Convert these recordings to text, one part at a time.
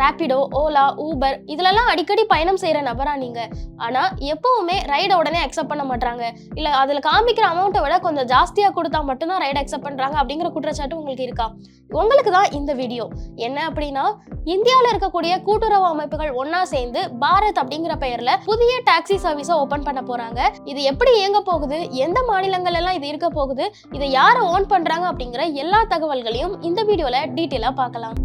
Rapido Ola Uber இதுலலாம் அடிக்கடி பயணம் செய்கிற நபரா நீங்கள் ஆனால் எப்போவுமே ரைடை உடனே அக்செப்ட் பண்ண மாட்டாங்க இல்லை அதில் காமிக்கிற அமௌண்ட்டை விட கொஞ்சம் ஜாஸ்தியாக கொடுத்தா மட்டும்தான் ரைடை அக்செப்ட் பண்ணுறாங்க அப்படிங்கிற குற்றச்சாட்டு உங்களுக்கு இருக்கா? உங்களுக்கு தான் இந்த வீடியோ என்ன அப்படின்னா இந்தியாவில் இருக்கக்கூடிய கூட்டுறவு அமைப்புகள் ஒன்றா சேர்ந்து பாரத் அப்படிங்கிற பெயர்ல புதிய டாக்ஸி சர்வீஸை ஓபன் பண்ண போறாங்க. இது எப்படி இயங்க போகுது? எந்த மாநிலங்கள் எல்லாம் இது இருக்க போகுது? இதை யாரை ஓன் பண்றாங்க அப்படிங்கிற எல்லா தகவல்களையும் இந்த வீடியோல டீட்டெயிலா பார்க்கலாம்.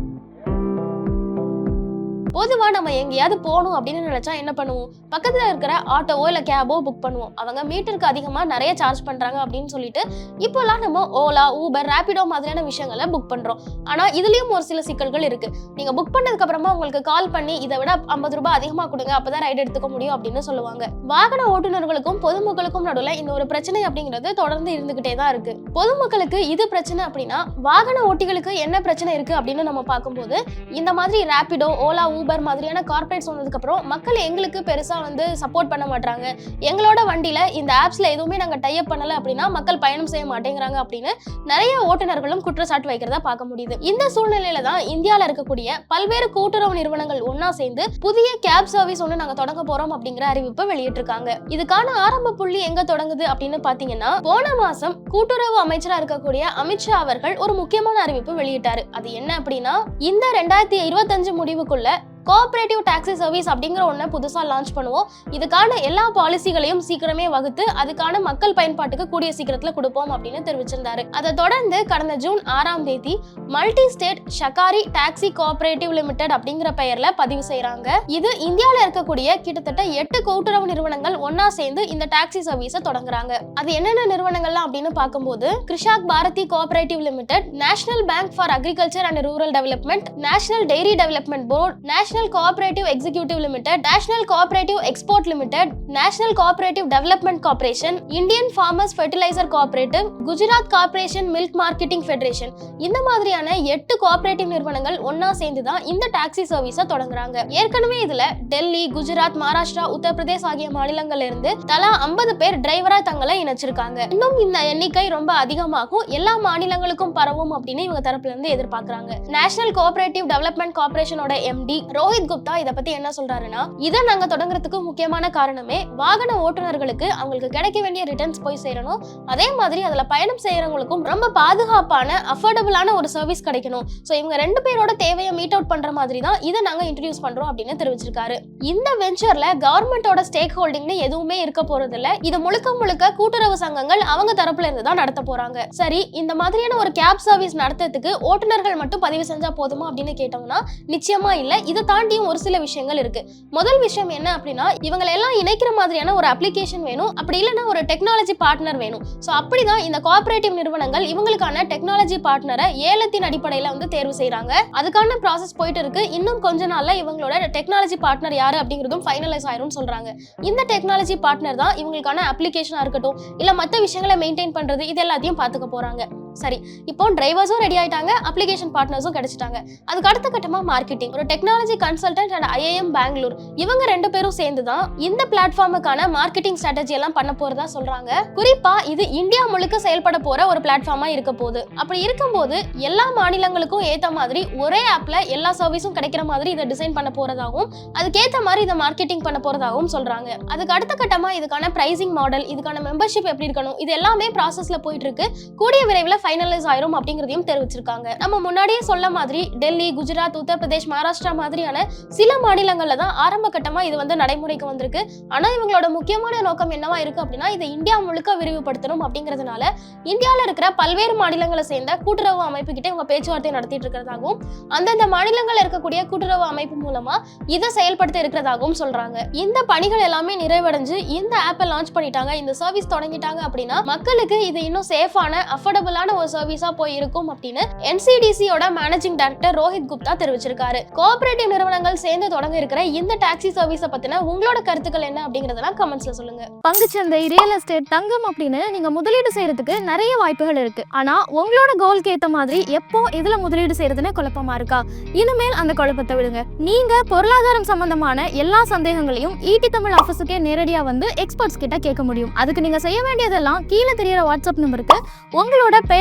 பொதுவா நம்ம எங்கேயாவது போகணும் அப்படின்னு நினைச்சா என்ன பண்ணுவோம்? பக்கத்துல இருக்கிற ஆட்டோவோ இல்ல கேபோ புக் பண்ணுவோம். அவங்க மீட்டருக்கு அதிகமா நிறைய சார்ஜ் பண்றாங்க அப்படின்னு சொல்லிட்டு இப்போலாம் நம்ம ஓலா ஊபர் ரேபிடோ மாதிரியான விஷயங்களை புக் பண்றோம். ஆனா இதுலயும் ஒரு சில சிக்கல்கள் இருக்கு. நீங்க புக் பண்ணதுக்கு அப்புறமா உங்களுக்கு கால் பண்ணி இதை விட ஐம்பது ரூபாய் அதிகமா கொடுங்க அப்பதான் ரைடு எடுத்துக்க முடியும் அப்படின்னு சொல்லுவாங்க. வாகன ஓட்டுநர்களுக்கும் பொதுமக்களுக்கும் நடுவில் இந்த ஒரு பிரச்சனை அப்படிங்கிறது தொடர்ந்து இருந்துகிட்டே தான் இருக்கு. பொதுமக்களுக்கு இது பிரச்சனை அப்படின்னா வாகன ஓட்டிகளுக்கு என்ன பிரச்சனை இருக்கு அப்படின்னு நம்ம பார்க்கும்போது இந்த மாதிரி ரேபிடோ ஓலா ஊபர் மாதிரியான கார்பரேட்ஸ் வந்ததுக்கப்புறம் மக்கள் எங்களுக்கு பெருசாக வந்து சப்போர்ட் பண்ண மாட்டாங்க எங்களோட வண்டியில் இந்த ஆப்ஸில் எதுவுமே நாங்கள் டைப் பண்ணலை அப்படின்னா மக்கள் பயணம் செய்ய மாட்டேங்கிறாங்க அப்படின்னு நிறைய ஓட்டுநர்களும் குற்றச்சாட்டு வைக்கிறதா பார்க்க முடியுது. இந்த சூழ்நிலையில தான் இந்தியாவில் இருக்கக்கூடிய பல்வேறு கூட்டுறவு நிறுவனங்கள் ஒன்னா சேர்ந்து புதிய கேப் சர்வீஸ் ஒன்று நாங்கள் தொடங்க போறோம் அப்படிங்கிற அறிவிப்பை வெளியிட்டிருக்காங்க. இதுக்கான ஆரம்ப புள்ளி எங்க தொடங்குது அப்படின்னு பாத்தீங்கன்னா போன மாசம் கூட்டுறவு அமைச்சரா இருக்கக்கூடிய அமித்ஷா அவர்கள் ஒரு முக்கியமான அறிவிப்பு வெளியிட்டாரு. அது என்ன அப்படின்னா இந்த ரெண்டாயிரத்தி இருபத்தஞ்சு முடிவுக்குள்ள கோஆபரேட்டிவ் டாக்ஸி சர்வீஸ் அப்படிங்கிற ஒன்றை புதுசாக லான்ச் பண்ணுவோம். இதுக்கான எல்லா பாலிசிகளையும் சீக்கிரமே வகுத்து அதுக்கான மக்கள் பயன்பாட்டுக்கு கூடிய சீக்கிரத்தில் கொடுப்போம் அப்படின்னு தெரிவிச்சிருந்தாரு. அதை தொடர்ந்து கடந்த ஜூன் ஆறாம் தேதி multi state Sahakari taxi cooperative limited அப்படிங்கிற பெயர்ல பதிவு செய்கிறாங்க இது இந்தியாவில் இருக்கக்கூடிய கிட்டத்தட்ட எட்டு கூட்டுறவு நிறுவனங்கள் ஒன்னா சேர்ந்து இந்த டாக்ஸி சர்வீஸை தொடங்குறாங்க. அது என்னென்ன நிறுவனங்கள்லாம் அப்படின்னு பார்க்கும்போது Krishak Bharati cooperative limited national bank for agriculture and rural development national dairy development board national national cooperative executive limited national cooperative export limited national cooperative development corporation Indian farmers fertiliser cooperative Gujarat corporation milk marketing federation இந்த மாதிரியான எட்டு cooperative நிறுவனங்கள் ஒன்னா சேர்ந்து தான் இந்த taxi சர்வீஸை தொடங்குறாங்க. ஏற்கனவே இதுல டெல்லி குஜராத் மகாராஷ்டிரா உத்தரப்பிரதேஷ் ஆகிய மாநிலங்கள்ல இருந்து தலா ஐம்பது பேர் டிரைவரா தங்களை இணைச்சிருக்காங்க. இன்னும் இந்த எண்ணிக்கை ரொம்ப அதிகமாகும். எல்லா மாநிலங்களுக்கும் பரவும் அப்படின்னு இவங்க தரப்புல இருந்து எதிர்பார்க்கறாங்க. நேஷனல் கோஆபரேட்டிவ் டெவலப்மெண்ட் கார்பரேஷனோட எம்டி ரோஹித் குப்தா இதை பத்தி என்ன சொல்றாருன்னா இதை நாங்க தொடங்குறதுக்கு முக்கியமான காரணமே வாகன ஓட்டுநர்களுக்கு அவங்களுக்கு கிடைக்க வேண்டிய ரிட்டர்ன்ஸ் போய் சேரணும். அதே மாதிரி அதுல பயணம் செய்யறவங்களுக்கும் ரொம்ப பாதுகாப்பான அஃபோர்டபுளான ஒரு சர்வீஸ் கிடைக்கணும். ஸோ இவங்க ரெண்டு பேரோட தேவையை மீட் அவுட் பண்ற மாதிரி தான் இதை நாங்க இன்ட்ரடியூஸ் பண்றோம் அப்படின்னு தெரிவிச்சிருக்காரு. இந்த வெஞ்சர்ல கவர்மெண்டோட ஸ்டேக் ஹோல்டிங்னு எதுவுமே இருக்க போறது இல்ல இது முழுக்க முழுக்க கூட்டுறவு சங்கங்கள் அவங்க தரப்புல இருந்து தான் நடத்த போறாங்க. சரி இந்த மாதிரியான ஒரு கேப் சர்வீஸ் நடத்துறதுக்கு ஓட்டுநர்கள் மட்டும் பதிவு செஞ்சா போதுமா அப்படின்னு கேட்டோம்னா நிச்சயமா இல்ல. இதை தாண்டியும் ஒரு சில விஷயங்கள் இருக்கு. முதல் விஷயம் என்ன அப்படின்னா இவங்களை எல்லாம் இணைக்கிற மாதிரியான ஒரு அப்ளிகேஷன் வேணும். அப்படி இல்லைன்னா ஒரு டெக்னாலஜி பார்ட்னர் வேணும். ஸோ அப்படிதான் இந்த கோஆபரேட்டிவ் நிறுவனங்கள் இவங்களுக்கான டெக்னாலஜி பார்ட்னரை ஏலத்தின் அடிப்படையில் வந்து தேர்வு செய்கிறாங்க அதுக்கான ப்ராசஸ் போயிட்டு இருக்கு. இன்னும் கொஞ்ச நாள்ல இவங்களோட டெக்னாலஜி பார்ட்னர் யாரு அப்படிங்கிறதும் ஃபைனலைஸ் ஆயிரும்னு சொல்றாங்க. இந்த டெக்னாலஜி பார்ட்னர் தான் இவங்களுக்கான அப்ளிகேஷனா இருக்கட்டும் இல்ல மற்ற விஷயங்களை மெயின்டைன் பண்றது இது எல்லாத்தையும் பார்த்துக்க போறாங்க. சரி இப்போ டிரைவர்ஸும் ரெடி ஆயிட்டாங்க அப்ளிகேஷன் பார்ட்னர்ஸும் கிடைச்சிட்டாங்க. அதுக்கு அடுத்த கட்டமா மார்க்கெட்டிங் ஒரு technology consultant and IIM Bangalore இவங்க ரெண்டு பேரும் சேர்ந்து தான் இந்த பிளாட்ஃபார்முக்கான மார்க்கெட்டிங் ஸ்ட்ராட்டஜி எல்லாம் பண்ண போறதா சொல்றாங்க. குறிப்பா இது இந்தியா முழுக்க செயல்பட போற ஒரு பிளாட்ஃபார்மா இருக்க போகுது. அப்படி இருக்கும்போது எல்லா மாநிலங்களுக்கும் ஏத்த மாதிரி ஒரே ஆப்ல எல்லா சர்வீஸும் கிடைக்கிற மாதிரி இதை டிசைன் பண்ண போறதாகவும் அதுக்கேத்த மாதிரி இதை மார்க்கெட்டிங் பண்ண போறதாகவும் சொல்றாங்க. அதுக்கு அடுத்த கட்டமா இதுக்கான பிரைசிங் மாடல் இதுக்கான மெம்பர்ஷிப் எப்படி இருக்கணும் இது எல்லாமே ப்ராசஸ்ல போயிட்டு இருக்கு. கூடிய விரைவில் ஃபைனலைஸ் ஆயிரும் அப்படிங்கிறதையும் தெரிவிச்சிருக்காங்க. நம்ம முன்னாடியே சொல்ல மாதிரி டெல்லி குஜராத் உத்தரப்பிரதேஷ் மகாராஷ்டிரா மாதிரியான சில மாநிலங்கள்ல தான் ஆரம்ப கட்டமா இது வந்து நடைமுறைக்கு வந்திருக்கு. ஆனா இவங்களோட முக்கியமான நோக்கம் என்னவா இருக்கு அப்படின்னா இதை இந்தியா முழுக்க விரிவுபடுத்தணும் அப்படிங்கிறதுனால இந்தியாவில் இருக்கிற பல்வேறு மாநிலங்களை சேர்ந்த கூட்டுறவு அமைப்பு கிட்ட இவங்க பேச்சுவார்த்தை நடத்திட்டு இருக்கிறதாகவும் அந்தந்த மாநிலங்கள்ல இருக்கக்கூடிய கூட்டுறவு அமைப்பு மூலமா இதை செயல்படுத்த இருக்கிறதாகவும் சொல்றாங்க. இந்த பணிகள் எல்லாமே நிறைவடைஞ்சு இந்த ஆப்பை லான்ச் பண்ணிட்டாங்க இந்த சர்வீஸ் தொடங்கிட்டாங்க அப்படின்னா மக்களுக்கு இது இன்னும் சேஃபான அஃபோர்டபுளான ஒரு சர்வீஸா போய் இருக்கும் அப்படின்னு என்சிடிசியோட மேனேஜிங் டைரக்டர் ரோஹித் குப்தா தெரிவிச்சிருக்காரு. கோஆபரேட்டிவ் நிறுவனங்கள் சேர்ந்து தொடங்க இருக்கிற இந்த டாக்ஸி சர்வீஸை பத்தின உங்களோட கருத்துக்கள் என்ன அப்படிங்கறதெல்லாம் கமெண்ட்ஸ்ல சொல்லுங்க. பங்குச்சந்தை ரியல் எஸ்டேட் தங்கம் அப்படின்னு நீங்க முதலீடு செய்யறதுக்கு நிறைய வாய்ப்புகள் இருக்கு. ஆனா உங்களோட கோல்க்கு ஏத்த மாதிரி எப்போ எதுல முதலீடு செய்யறதுன்னு குழப்பமா இருக்கா? இனிமேல் அந்த குழப்பத்தை விடுங்க. நீங்க பொருளாதாரம் சம்பந்தமான எல்லா சந்தேகங்களையும் ஈட்டி தமிழ் ஆஃபீஸுக்கே நேரடியா வந்து எக்ஸ்பர்ட்ஸ் கிட்ட கேட்க முடியும். அதுக்கு நீங்க செய்ய வேண்டியதெல்லாம் கீழே தெரியற வாட்ஸ்அப் நம்பருக்கு உங்களோட பெயர்